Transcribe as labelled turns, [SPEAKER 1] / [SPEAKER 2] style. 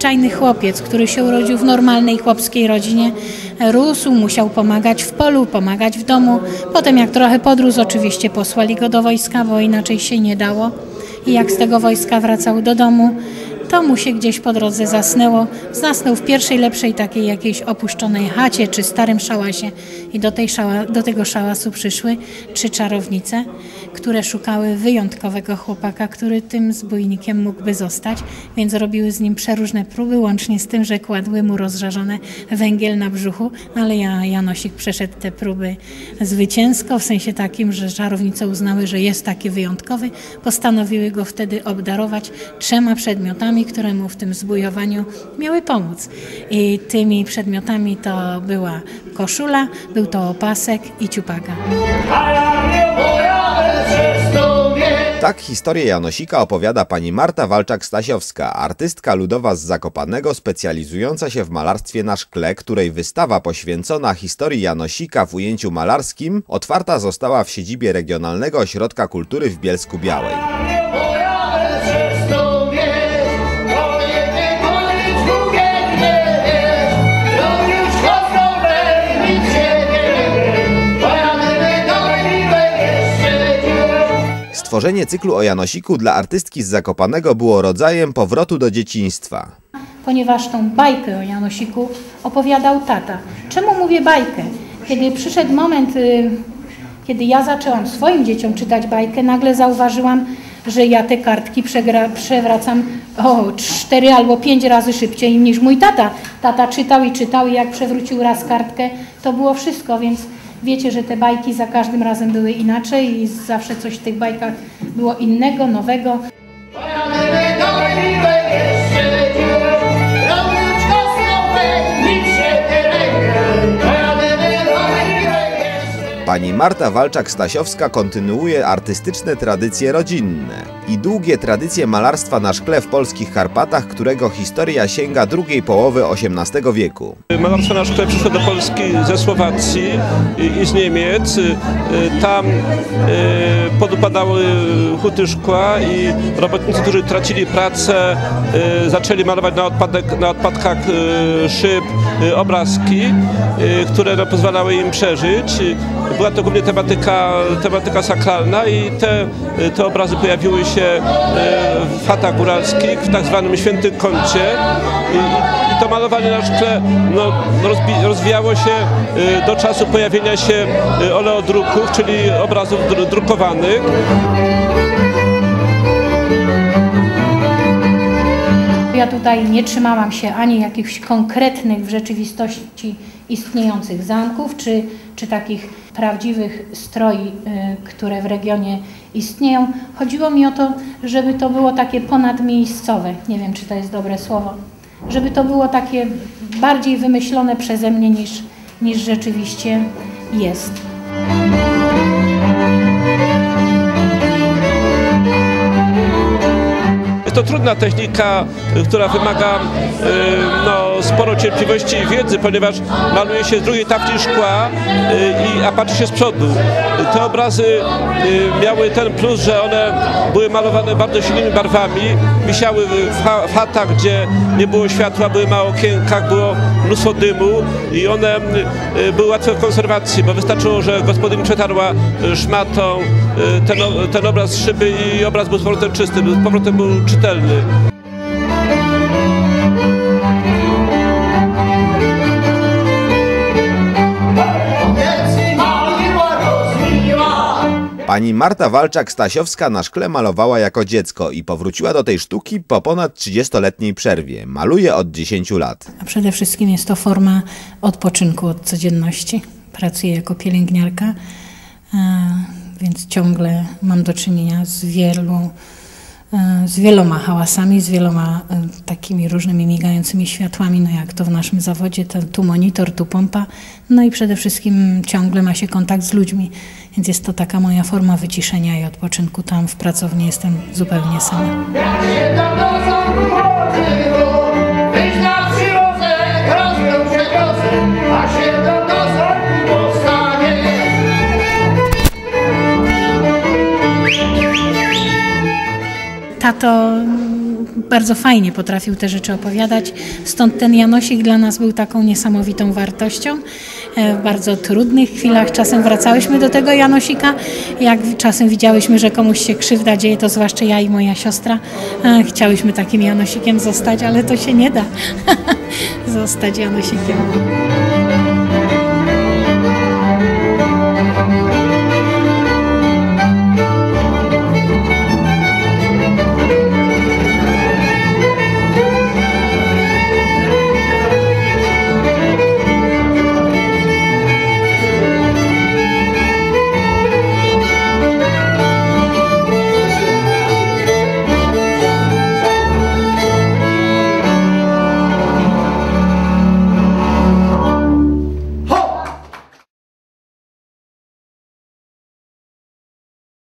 [SPEAKER 1] zwyczajny chłopiec, który się urodził w normalnej chłopskiej rodzinie, rósł, musiał pomagać w polu, pomagać w domu. Potem jak trochę podrósł, oczywiście posłali go do wojska, bo inaczej się nie dało. I jak z tego wojska wracał do domu, to mu się gdzieś po drodze zasnęło. Zasnął w pierwszej lepszej takiej jakiejś opuszczonej chacie czy starym szałasie. I do, tej szała, do tego szałasu przyszły trzy czarownice, które szukały wyjątkowego chłopaka, który tym zbójnikiem mógłby zostać, więc robiły z nim przeróżne próby, łącznie z tym, że kładły mu rozżarzone węgiel na brzuchu, ale ja, Janosik przeszedł te próby zwycięsko, w sensie takim, że czarownice uznały, że jest taki wyjątkowy, postanowiły go wtedy obdarować trzema przedmiotami, które mu w tym zbójowaniu miały pomóc. I tymi przedmiotami to była koszula, był to opasek i ciupaga.
[SPEAKER 2] Tak historię Janosika opowiada pani Marta Walczak-Stasiowska, artystka ludowa z Zakopanego, specjalizująca się w malarstwie na szkle, której wystawa poświęcona historii Janosika w ujęciu malarskim otwarta została w siedzibie Regionalnego Ośrodka Kultury w Bielsku Białej. Stworzenie cyklu o Janosiku dla artystki z Zakopanego było rodzajem powrotu do dzieciństwa.
[SPEAKER 1] Ponieważ tą bajkę o Janosiku opowiadał tata. Czemu mówię bajkę? Kiedy przyszedł moment, y, kiedy ja zaczęłam swoim dzieciom czytać bajkę, nagle zauważyłam, że ja te kartki przewracam o cztery albo pięć razy szybciej niż mój tata. Tata czytał i czytał i jak przewrócił raz kartkę, to było wszystko, więc Wiecie, że te bajki za każdym razem były inaczej i zawsze coś w tych bajkach było innego, nowego.
[SPEAKER 2] Pani Marta Walczak-Stasiowska kontynuuje artystyczne tradycje rodzinne i długie tradycje malarstwa na szkle w polskich Karpatach, którego historia sięga drugiej połowy XVIII wieku.
[SPEAKER 3] Malarstwo na szkle przyszło do Polski ze Słowacji i z Niemiec. Tam e, podupadały huty szkła i robotnicy, którzy tracili pracę, e, zaczęli malować na, odpadek, na odpadkach szyb obrazki, które no, pozwalały im przeżyć. Była to głównie tematyka, tematyka sakralna i te, te obrazy pojawiły się e, w fatach góralskich, w tak zwanym świętym kącie. I, to malowanie na szkle no, rozwijało się e, do czasu pojawienia się oleodruków, czyli obrazów drukowanych.
[SPEAKER 1] Ja tutaj nie trzymałam się ani jakichś konkretnych w rzeczywistości istniejących zamków, czy, czy takich prawdziwych stroi, y, które w regionie istnieją. Chodziło mi o to, żeby to było takie ponadmiejscowe, nie wiem czy to jest dobre słowo, żeby to było takie bardziej wymyślone przeze mnie niż, niż rzeczywiście jest.
[SPEAKER 3] To trudna technika, która wymaga y, no, sporo cierpliwości i wiedzy, ponieważ maluje się z drugiej tafli szkła, y, a patrzy się z przodu. Te obrazy y, miały ten plus, że one były malowane bardzo silnymi barwami, wisiały w chatach, gdzie nie było światła, były na okienkach, było mnóstwo dymu i one były łatwe w konserwacji, bo wystarczyło, że gospodyni przetarła szmatą ten, ten obraz szyby i obraz był z powrotem czysty, z powrotem był czytelny.
[SPEAKER 2] Pani Marta Walczak-Stasiowska na szkle malowała jako dziecko i powróciła do tej sztuki po ponad 30-letniej przerwie. Maluje od 10 lat.
[SPEAKER 1] A przede wszystkim jest to forma odpoczynku od codzienności. Pracuję jako pielęgniarka, e, więc ciągle mam do czynienia z wielu z wieloma hałasami, z wieloma e, takimi różnymi migającymi światłami, no jak to w naszym zawodzie, to, tu monitor, tu pompa, no i przede wszystkim ciągle ma się kontakt z ludźmi, więc jest to taka moja forma wyciszenia i odpoczynku. Tam w pracowni jestem zupełnie sama. Tato bardzo fajnie potrafił te rzeczy opowiadać. Stąd ten Janosik dla nas był taką niesamowitą wartością. E, w bardzo trudnych chwilach czasem wracałyśmy do tego Janosika. Jak czasem widziałyśmy, że komuś się krzywda dzieje, to zwłaszcza ja i moja siostra, e, chciałyśmy takim Janosikiem zostać, ale to się nie da zostać Janosikiem.